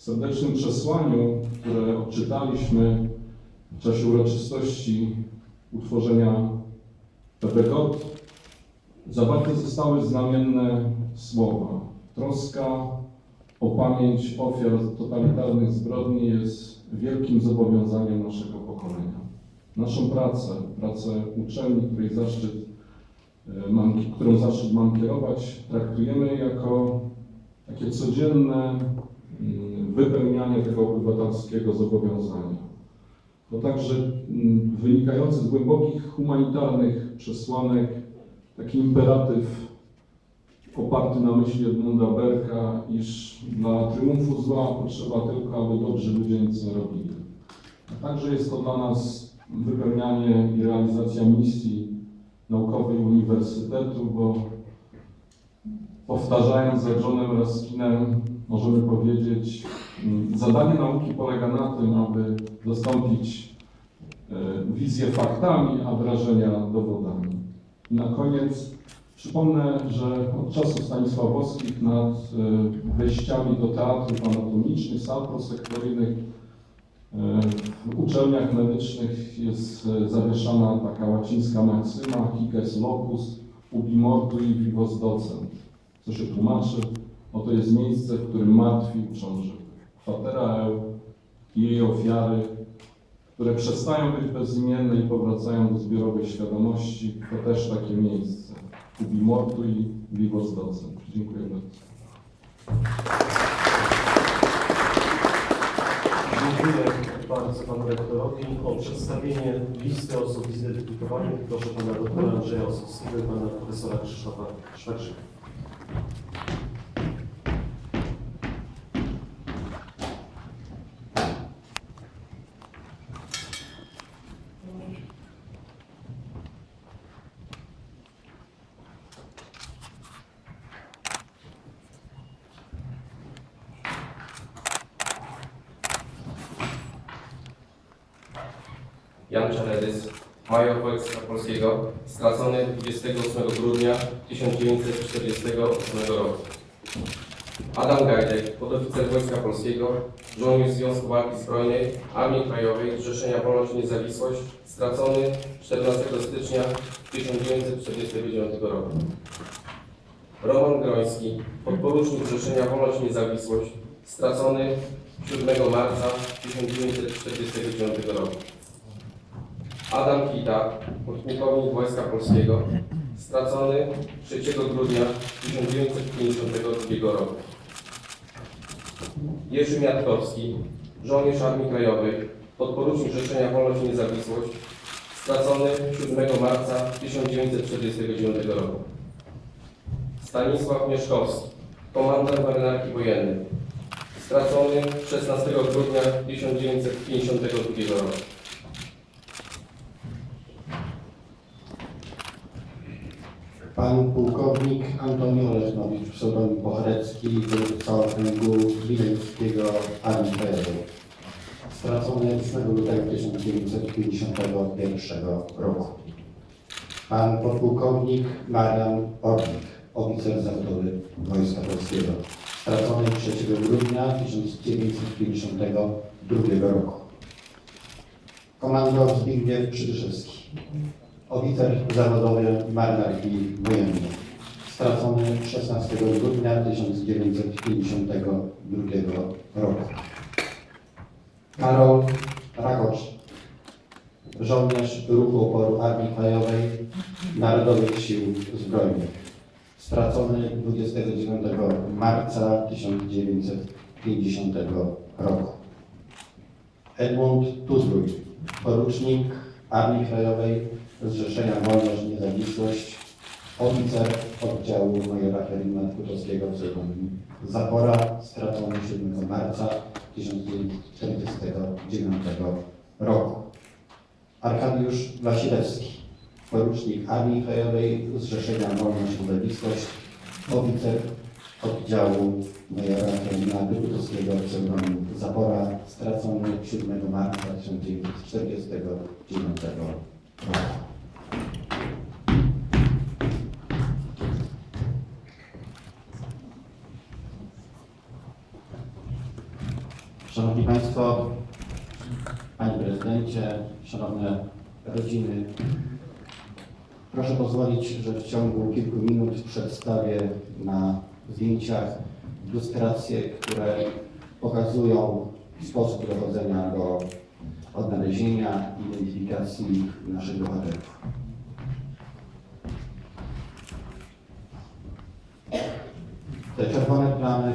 Serdecznym przesłaniu, które odczytaliśmy w czasie uroczystości utworzenia PPKOT, zawarte zostały znamienne słowa. Troska o pamięć ofiar totalitarnych zbrodni jest wielkim zobowiązaniem naszego pokolenia. Naszą pracę, pracę uczelni, której zaszczyt e, mam, którą zaszczyt mam kierować, traktujemy jako takie codzienne mm, wypełnianie tego obywatelskiego zobowiązania. To także mm, wynikający z głębokich humanitarnych przesłanek taki imperatyw oparty na myśli Edmunda Berka, iż dla triumfu zła potrzeba tylko, aby dobrzy ludzie nic nie robili. A także jest to dla nas wypełnianie i realizacja misji naukowej uniwersytetu, bo powtarzając za Johnem Ruskinem, możemy powiedzieć, mm, zadanie nauki polega na tym, aby zastąpić e, wizję faktami, a wrażenia dowodami. I na koniec przypomnę, że od czasów Stanisławowskich nad e, wejściami do teatrów anatomicznych, sal prosektoryjnych e, w uczelniach medycznych jest zawieszana taka łacińska maksyma hic locus ubi mortui vivos docent, co się tłumaczy, oto jest miejsce, w którym martwi uczą żywych. Kwatera EU i jej ofiary, które przestają być bezimienne i powracają do zbiorowej świadomości, to też takie miejsce. Ubi mortui vivos docent. Dziękuję bardzo. Dziękuję bardzo panu rektorowi. O przedstawienie listy osób zidentyfikowanych proszę pana doktora Andrzeja Ossowskiego i pana profesora Krzysztofa Szweczyka. Jan Czaredys, major Wojska Polskiego, stracony 28 grudnia 1948 roku. Adam Gajdek, podoficer Wojska Polskiego, żołnierz Związku Walki Zbrojnej, Armii Krajowej, Zrzeszenia Wolność i Niezawisłość, stracony 14 stycznia 1949 roku. Roman Groński, podporucznik Zrzeszenia Wolność i Niezawisłość, stracony 7 marca 1949 roku. Adam Kita, pułkownik Wojska Polskiego, stracony 3 grudnia 1952 roku. Jerzy Miatkowski, żołnierz Armii Krajowej, podporucznik Życzenia Wolność i Niezawisłość, stracony 7 marca 1949 roku. Stanisław Mieszkowski, komandant marynarki wojennej, stracony 16 grudnia 1952 roku. Pan pułkownik Antoni Olesnowicz, pseudonim Pocharecki, dowódca okręgu wileńskiego Armii Krajowej. Stracony 8 lutego 1951 roku. Pan podpułkownik Marian Orlik, oficer zawodowy Wojska Polskiego. Stracony 3 grudnia 1952 roku. Komandor Zbigniew Przybyszewski, Oficer zawodowy marynarki wojennej. Stracony 16 grudnia 1952 roku. Karol Rakocz, żołnierz ruchu oporu Armii Krajowej Narodowych Sił Zbrojnych. Stracony 29 marca 1950 roku. Edmund Tuzluj, porucznik Armii Krajowej Zrzeszenia Wolność i Niezawisłość, oficer oddziału majora Hermana Kutowskiego pseudonim Zapora, stracony 7 marca 1949 roku. Arkadiusz Wasilewski, porucznik Armii Krajowej Zrzeszenia Wolność i Niezawisłość, oficer oddziału majora Hermana Kutowskiego pseudonim Zapora, stracony 7 marca 1949 roku. Szanowni Państwo, Panie Prezydencie, Szanowne rodziny, proszę pozwolić, że w ciągu kilku minut przedstawię na zdjęciach ilustracje, które pokazują sposób dochodzenia do odnalezienia i identyfikacji naszych bohaterów. Te czerwone plamy